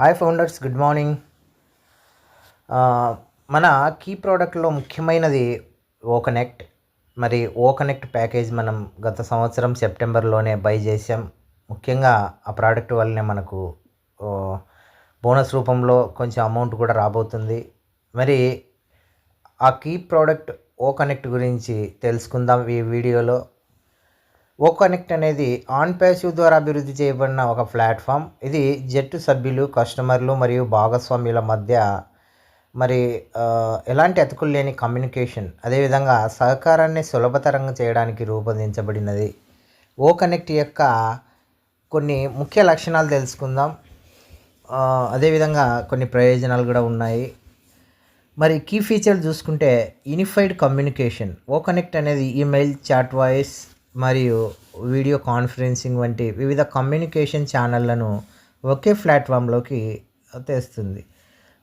Hi founders good morning మన key ప్రోడక్ట్లో ముఖ్యమైనది ఓ కనెక్ట్ మరి ఓ కనెక్ట్ ప్యాకేజ్ మనం గత సంవత్సరం సెప్టెంబర్లోనే బై చేసాం ముఖ్యంగా ఆ ప్రోడక్ట్ వల్లనే మనకు బోనస్ రూపంలో కొంచెం అమౌంట్ కూడా రాబోతుంది. మరి ఆ కీ ప్రోడక్ట్ ఓ కనెక్ట్ గురించి తెలుసుకుందాం ఈ వీడియోలో. ఓ కనెక్ట్ అనేది ఆన్ ప్యాసివ్ ద్వారా అభివృద్ధి చేయబడిన ఒక ప్లాట్ఫామ్. ఇది జట్టు సభ్యులు కస్టమర్లు మరియు భాగస్వామ్యుల మధ్య మరి ఎలాంటి అతుకులు లేని కమ్యూనికేషన్ అదేవిధంగా సహకారాన్ని సులభతరం చేయడానికి రూపొందించబడినది. ఓ కనెక్ట్ యొక్క కొన్ని ముఖ్య లక్షణాలు తెలుసుకుందాం. అదేవిధంగా కొన్ని ప్రయోజనాలు కూడా ఉన్నాయి. మరి కీ ఫీచర్ చూసుకుంటే యూనిఫైడ్ కమ్యూనికేషన్. ఓ కనెక్ట్ అనేది ఈమెయిల్ చాట్ వాయిస్ మరియు వీడియో కాన్ఫరెన్సింగ్ వంటి వివిధ కమ్యూనికేషన్ ఛానళ్ళను ఒకే ప్లాట్ఫామ్లోకి తెస్తుంది.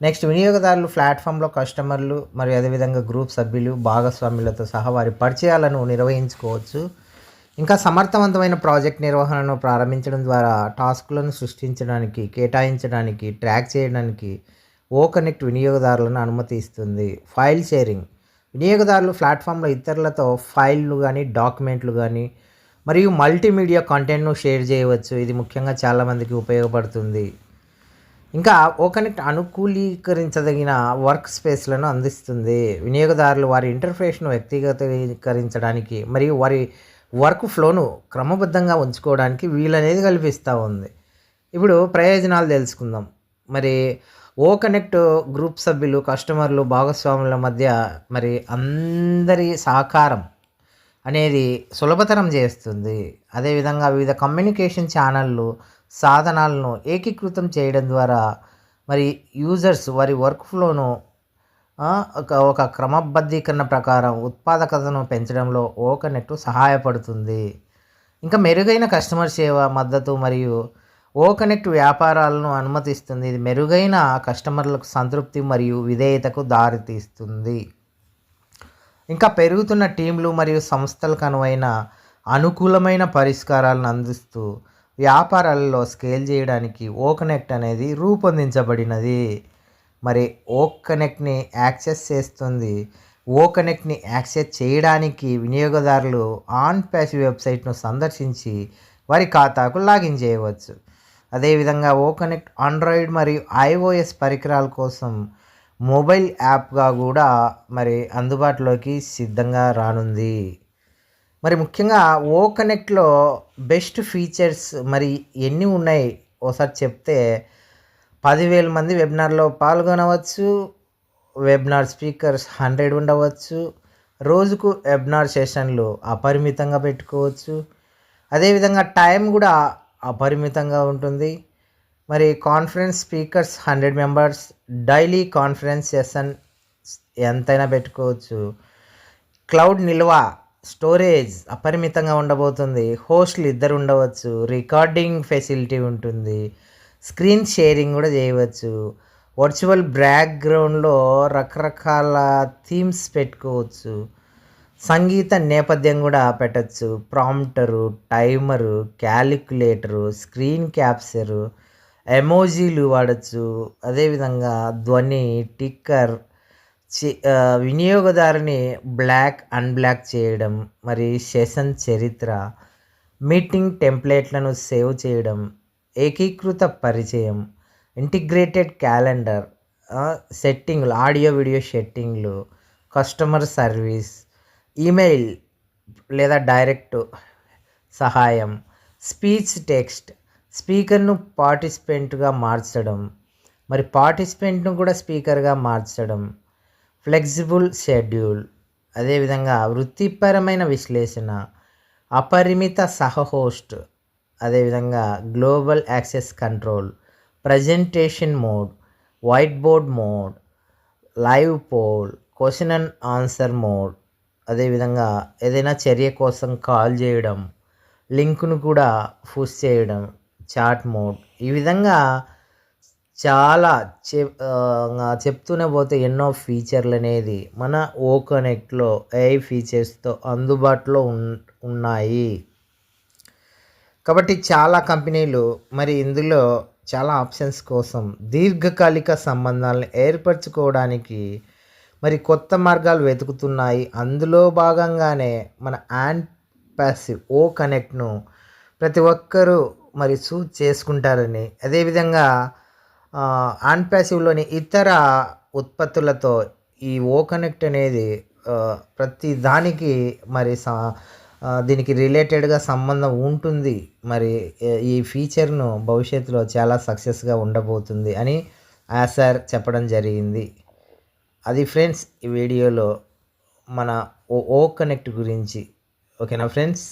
నెక్స్ట్ వినియోగదారులు ప్లాట్ఫామ్లో కస్టమర్లు మరియు అదేవిధంగా గ్రూప్ సభ్యులు భాగస్వాములతో సహా వారి పరిచయాలను నిర్వహించుకోవచ్చు. ఇంకా సమర్థవంతమైన ప్రాజెక్ట్ నిర్వహణను ప్రారంభించడం ద్వారా టాస్క్లను సృష్టించడానికి కేటాయించడానికి ట్రాక్ చేయడానికి ఓ కనెక్ట్ వినియోగదారులను అనుమతిస్తుంది. ఫైల్ షేరింగ్ వినియోగదారులు ప్లాట్ఫామ్లో ఇతరులతో ఫైళ్ళు కానీ డాక్యుమెంట్లు కానీ మరియు మల్టీమీడియా కంటెంట్ను షేర్ చేయవచ్చు. ఇది ముఖ్యంగా చాలామందికి ఉపయోగపడుతుంది. ఇంకా ఓకనెక్ట్ అనుకూలీకరించదగిన వర్క్ స్పేస్లను అందిస్తుంది. వినియోగదారులు వారి ఇంటర్ఫేస్ను వ్యక్తిగతీకరించడానికి మరియు వారి వర్క్ ఫ్లోను క్రమబద్ధంగా ఉంచుకోవడానికి వీలనేది కల్పిస్తూ ఉంది. ఇప్పుడు ప్రయోజనాలు తెలుసుకుందాం. మరి ఓ కనెక్ట్ గ్రూప్ సభ్యులు కస్టమర్లు భాగస్వాముల మధ్య మరి అందరి సహకారం అనేది సులభతరం చేస్తుంది. అదేవిధంగా వివిధ కమ్యూనికేషన్ ఛానళ్ళు సాధనాలను ఏకీకృతం చేయడం ద్వారా మరి యూజర్స్ వారి వర్క్ ఫ్లోను ఒక ఒక క్రమబద్ధీకరణ ప్రకారం ఉత్పాదకతను పెంచడంలో ఓ కనెక్ట్ సహాయపడుతుంది. ఇంకా మెరుగైన కస్టమర్ సేవ మద్దతు మరియు ఓ కనెక్ట్ వ్యాపారాలను అనుమతిస్తుంది. ఇది మెరుగైన కస్టమర్లకు సంతృప్తి మరియు విధేయతకు దారితీస్తుంది. ఇంకా పెరుగుతున్న టీంలు మరియు సంస్థలకు అనువైన అనుకూలమైన పరిష్కారాలను అందిస్తూ వ్యాపారాలలో స్కేల్ చేయడానికి ఓ కనెక్ట్ అనేది రూపొందించబడినది. మరి ఓ కనెక్ట్ని యాక్సెస్ చేస్తుంది. ఓ కనెక్ట్ని యాక్సెస్ చేయడానికి వినియోగదారులు ఆన్ ప్యాసివ్ వెబ్సైట్ను సందర్శించి వారి ఖాతాకు లాగిన్ చేయవచ్చు. అదేవిధంగా ఓ కనెక్ట్ ఆండ్రాయిడ్ మరియు ఐఓఎస్ పరికరాల కోసం మొబైల్ యాప్గా కూడా మరి అందుబాటులోకి సిద్ధంగా రానుంది. మరి ముఖ్యంగా ఓ కనెక్ట్లో బెస్ట్ ఫీచర్స్ మరి ఎన్ని ఉన్నాయి? ఒకసారి చెప్తే పదివేల మంది వెబినార్లో పాల్గొనవచ్చు వెబినార్ స్పీకర్స్ హండ్రెడ్ ఉండవచ్చు రోజుకు వెబినార్ సెషన్లు అపరిమితంగా పెట్టుకోవచ్చు. అదేవిధంగా టైం కూడా అపరిమితంగా ఉంటుంది. మరి conference speakers hundred members daily conference session ఎంతైనా పెట్టుకోవచ్చు. క్లౌడ్ నిల్వ స్టోరేజ్ అపరిమితంగా ఉండబోతుంది. హోస్ట్లు ఇద్దరు ఉండవచ్చు. రికార్డింగ్ ఫెసిలిటీ ఉంటుంది. స్క్రీన్ షేరింగ్ కూడా చేయవచ్చు. వర్చువల్ బ్యాక్గ్రౌండ్లో రకరకాల థీమ్స్ పెట్టుకోవచ్చు. సంగీత నేపథ్యం కూడా పెట్టచ్చు. Prompter timer calculator screen capture ఎమోజీలు వాడచ్చు. అదేవిధంగా ధ్వని టిక్కర్ చి- వినియోగదారుని బ్లాక్ అన్బ్లాక్ చేయడం మరి సెషన్ చరిత్ర మీటింగ్ టెంప్లెట్లను సేవ్ చేయడం ఏకీకృత పరిచయం ఇంటిగ్రేటెడ్ క్యాలెండర్ సెట్టింగ్లు ఆడియో వీడియో సెట్టింగ్లు కస్టమర్ సర్వీస్ ఈమెయిల్ లేదా డైరెక్ట్ సహాయం స్పీచ్ టెక్స్ట్ స్పీకర్ను పార్టిసిపెంట్గా మార్చడం మరి పార్టిసిపెంట్ను కూడా స్పీకర్గా మార్చడం ఫ్లెక్సిబుల్ షెడ్యూల్ అదేవిధంగా వృత్తిపరమైన విశ్లేషణ అపరిమిత సహహోస్ట్ అదేవిధంగా global access control presentation mode whiteboard mode live poll question and answer mode అదేవిధంగా ఏదైనా చర్య కోసం కాల్ చేయడం లింక్ను కూడా పుష్ చేయడం చాట్ మోడ్ ఈ విధంగా చాలా చె చెప్తూనే పోతే ఎన్నో ఫీచర్లు అనేది మన ఓ కనెక్ట్లో ఏఐ ఫీచర్స్తో అందుబాటులో ఉన్ ఉన్నాయి. కాబట్టి చాలా కంపెనీలు మరి ఇందులో చాలా ఆప్షన్స్ కోసం దీర్ఘకాలిక సంబంధాలను ఏర్పరచుకోవడానికి మరి కొత్త మార్గాలు వెతుకుతున్నాయి. అందులో భాగంగానే మన యాండ్ ప్యాసివ్ ఓ కనెక్ట్ను ప్రతి ఒక్కరూ మరి సూజ్ చేసుకుంటారని. అదేవిధంగా ఆన్ ప్యాసివ్లోని ఇతర ఉత్పత్తులతో ఈ ఓ కనెక్ట్ అనేది ప్రతి దానికి మరి స- దీనికి రిలేటెడ్గా సంబంధం ఉంటుంది. మరి ఈ ఫీచర్ను భవిష్యత్తులో చాలా సక్సెస్గా ఉండబోతుంది అని యాసర్ చెప్పడం జరిగింది. అది ఫ్రెండ్స్ ఈ వీడియోలో మన ఓ ఓ కనెక్ట్ గురించి. ఓకేనా ఫ్రెండ్స్?